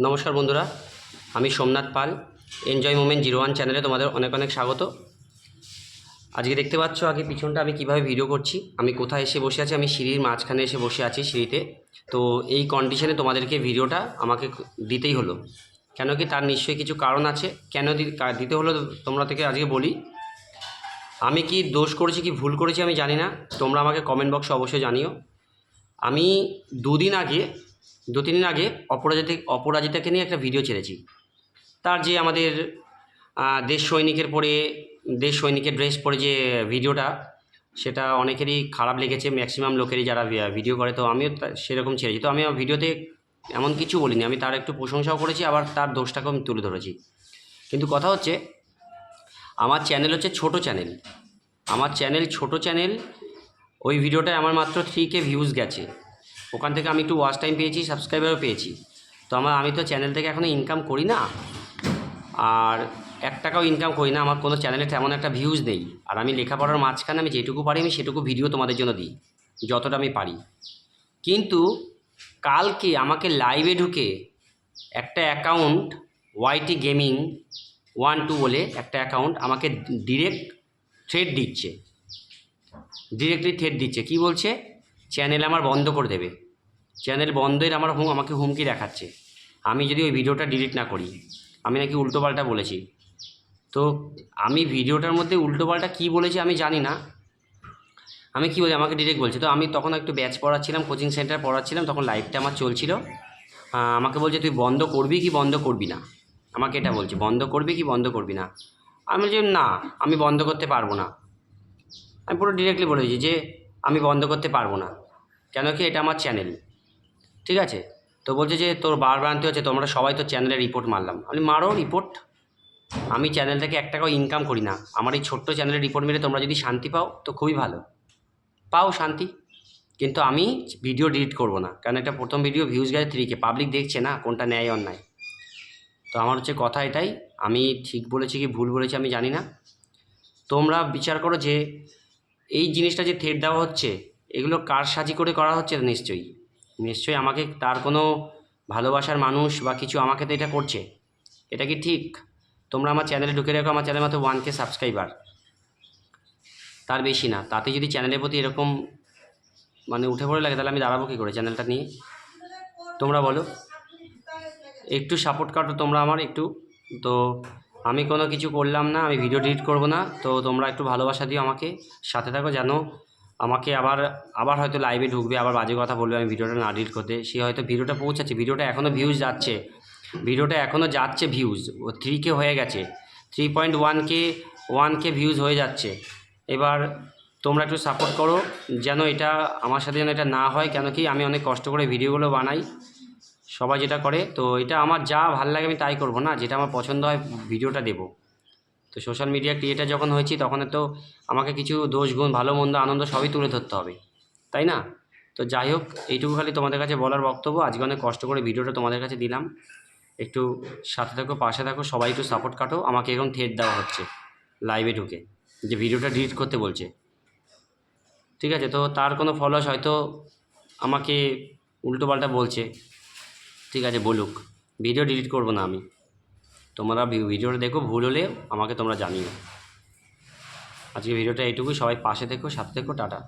নমস্কার বন্ধুরা, আমি Somnath Pal enjoy moment zero one চ্যানেলে তোমাদের অনেক অনেক স্বাগত। আজকে দেখতে পাচ্ছ আগে পিছনটা আমি কীভাবে ভিডিও করছি, আমি কোথায় এসে বসে আছি, আমি সিঁড়ির মাঝখানে এসে বসে আছি সিঁড়িতে। তো এই কন্ডিশনে তোমাদেরকে ভিডিওটা আমাকে দিতেই হলো। কেন কি তার নিশ্চয়ই কিছু কারণ আছে, কেন দিতে হলো তোমরা থেকে আজকে বলি। আমি কি দোষ করেছি, কি ভুল করেছি আমি জানি না, তোমরা আমাকে কমেন্ট বক্সে অবশ্যই জানিও। আমি দুদিন আগে দু তিন দিন আগে অপরাজিতা, অপরাজিতাকে নিয়ে একটা ভিডিও ছেড়েছি। তার যে আমাদের দেশ সৈনিকের পরে, দেশ সৈনিকের ড্রেস পরে যে ভিডিওটা সেটা অনেকেরই খারাপ লেগেছে ম্যাক্সিমাম লোকেরই যারা ভিডিও করে, তো আমিও সেরকম ছেড়েছি। তো আমি আমার ভিডিওতে এমন কিছু বলিনি। আমি তার একটু প্রশংসাও করেছি, আবার তার দোষটাকেও আমি তুলে ধরেছি। কিন্তু কথা হচ্ছে, আমার চ্যানেল হচ্ছে ছোট চ্যানেল আমার চ্যানেল ছোট চ্যানেল ওই ভিডিওটায় আমার মাত্র থ্রি কে ভিউজ গেছে। ওখান থেকে আমি একটু ওয়াচ টাইম পেয়েছি সাবস্ক্রাইবারও পেয়েছি। তো আমার, আমি তো চ্যানেল থেকে এখনও ইনকাম করি না। আর এক টাকাও ইনকাম করি না, আমার কোনো চ্যানেলে তেমন একটা ভিউজ নেই। আর আমি লেখাপড়ার মাঝখানে আমি যেটুকু পারি, আমি সেটুকু ভিডিও তোমাদের জন্য দিই, যতটা আমি পারি। কিন্তু কালকে আমাকে লাইভে ঢুকে একটা account YT gaming one two বলে একটা অ্যাকাউন্ট আমাকে ডিরেক্ট থ্রেড দিচ্ছে। ডিরেক্টলি থ্রেড দিচ্ছে। কি বলছে? চ্যানেল আমার বন্ধ করে দেবে। চ্যানেল বন্ধের আমার হুম, আমাকে হুমকি দেখাচ্ছে। আমি যদি ওই ভিডিওটা ডিলিট না করি, আমি নাকি উল্টোপাল্টা বলেছি। তো আমি ভিডিওটার মধ্যে উল্টোপাল্টা কী বলেছি আমি জানি না। আমি কী বলি, আমাকে ডিরেক্ট বলছে। তো আমি তখন একটু ব্যাচ পড়াচ্ছিলাম কোচিং সেন্টার পড়াচ্ছিলাম, তখন লাইভটা আমার চলছিল। আমাকে বলছে, তুই বন্ধ করবি কি বন্ধ করবি না? আমাকে এটা বলছে, বন্ধ করবি কি বন্ধ করবি না? আমি বলছি, না, আমি বন্ধ করতে পারব না। আমি পুরো ডিরেক্টলি বলেছি যে, আমি বন্ধ করতে পারব না। কেন কি এটা আমার চ্যানেল ঠিক আছে? তো বলছে যে তোর বারবারান্তি হচ্ছে, তোমরা সবাই তো চ্যানেলে রিপোর্ট মারলাম। আমি মারো রিপোর্ট আমি চ্যানেল থেকে এক টাকাও ইনকাম করি না। আমার এই ছোট্ট চ্যানেলে রিপোর্ট মেরে তোমরা যদি শান্তি পাও, তো খুবই ভালো। পাও শান্তি। কিন্তু আমি ভিডিও ডিলিট করব না। কারণ এটা প্রথম ভিডিও ভিউজ গেছে থ্রিকে পাবলিক দেখছে না, কোনটা ন্যায় অন্যায়। তো আমার হচ্ছে কথা এটাই। আমি ঠিক বলেছি কি ভুল বলেছি আমি জানি না। তোমরা বিচার করো যে এই জিনিসটা যে থ্রেড দেওয়া হচ্ছে, এগুলো কার সাজি করে করা হচ্ছে নিশ্চয়ই? নিশ্চয়ই আমাকে তার কোনো ভালোবাসার মানুষ বা কিছু আমাকে তো এটা করছে। এটা কি ঠিক? তোমরা আমার চ্যানেলে ঢুকে রাখো, আমার চ্যানেল মাত্র ওয়ান কে সাবস্ক্রাইবার তার বেশি না, তাতে যদি চ্যানেলের প্রতি এরকম মানে উঠে পড়ে লাগে, তাহলে আমি দাঁড়াবো কী করে চ্যানেলটা নিয়ে? তোমরা বলো। একটু সাপোর্ট কাটো তোমরা আমার একটু। তো আমি কোনো কিছু করলাম না, আমি ভিডিও ডিলিট করব না। তো তোমরা একটু ভালোবাসা দিও আমাকে। সাথে থাকো যেন আমাকে আবার আবার হয়তো লাইভে ঢুকবে, আবার বাজে কথা বলবে আমি ভিডিওটা না ডিলিট করতে। সে হয়তো ভিডিওটা পৌঁছাচ্ছে ভিডিওটা এখনও ভিউজ যাচ্ছে। ভিডিওটা এখনও যাচ্ছে ভিউজ ও থ্রি কে হয়ে গেছে। Three point one K one K views হয়ে যাচ্ছে। এবার তোমরা একটু সাপোর্ট করো, যেন এটা, আমার সাথে যেন এটা না হয়, কেন কি আমি অনেক কষ্ট করে ভিডিওগুলো বানাই। সবাই যেটা করে, তো এটা আমার যা ভালো লাগে আমি তাই করব না, যেটা আমার পছন্দ হয় ভিডিওটা দেবো। তো সোশ্যাল মিডিয়া ক্রিয়েটার যখন হয়েছি, তখন তো আমাকে কিছু দোষ, গুণ, ভালো, মন্দ, আনন্দ সবই তুলে ধরতে হবে। তাই না? তো যাই হোক, এইটুকু খালি তোমাদের কাছে বলার বক্তব্য। আজকে অনেক কষ্ট করে ভিডিওটা তোমাদের কাছে দিলাম। একটু সাথে থাকো, পাশে থাকো, সবাই একটু সাপোর্ট কাটো। আমাকে এরকম থ্রেড দেওয়া হচ্ছে লাইভে ঢুকে, যে ভিডিওটা ডিলিট করতে বলছে। ঠিক আছে? তো তার কোনো ফলোয়ার্স হয়তো আমাকে উল্টোপাল্টা বলছে। ঠিক আছে, বলুক। ভিডিও ডিলিট করব না আমি। তোমরা ভিডিওটা দেখো, ভুল হলে আমাকে তোমরা জানিও। আজকে ভিডিওটা এইটুকুই, সবাই পাশে দেখো সাথে দেখো টাটা।